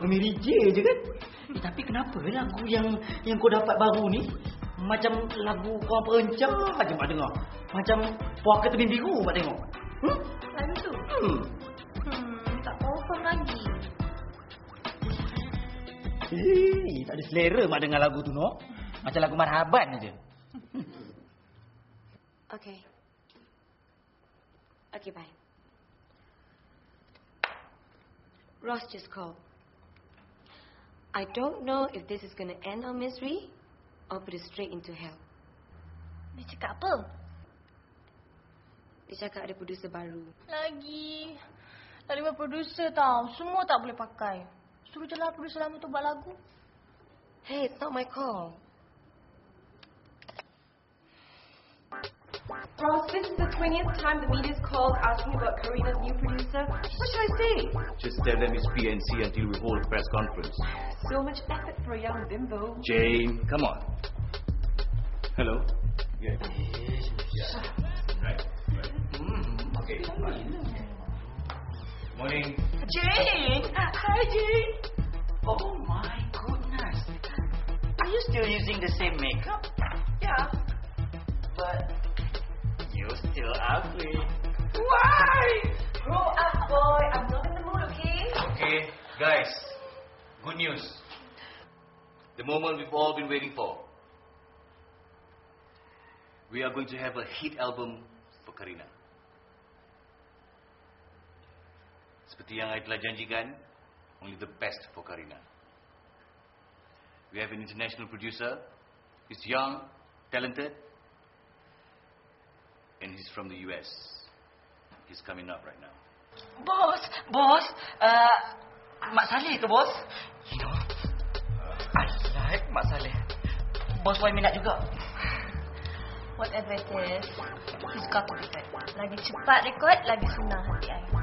Mary J je kan? Eh, tapi kenapa lagu yang yang kau dapat baru ni macam lagu kau perencah aja mak dengar. Macam puaka tebing biru mak tengok. Hmm? Lagu tu? Hmm. Hmm, tak confirm lagi. Eh, tak ada selera mak dengar lagu tu no. Macam lagu marhaban aja. Okay. Okay, bye. Ross just called. I don't know if this is going to end our misery or put us straight into hell. Dia cakap apa? Dia cakap ada producer baru. Lagi. Dah lima producer tau. Semua tak boleh pakai. Suruh je lah producer lama tu buat lagu. Hey, it's not my call. Ross, this is the 20th time the media's called asking about Karina's new producer. What should I say? Just tell them it's PNC until we hold a press conference. So much effort for a young bimbo. Jane, come on. Hello? Yeah. Right. right. Mm, okay. Morning. Jane! Uh, hi, Jane! Oh my goodness. Are you still using the same makeup? Still ugly. Why? Grow up, boy. I'm not in the mood, okay? Okay, guys. Good news. The moment we've all been waiting for. We are going to have a hit album for Karina. Seperti yang I telah janjikan, only the best for Karina. We have an international producer. He's young, talented, and he's from the US. He's coming up right now. Bos, bos, uh, Mak Saleh ke bos? You know, I like Mak Saleh. Bos boleh minat juga. Whatever it is, he's got to be good. Lagi cepat rekod, lagi senang hati I.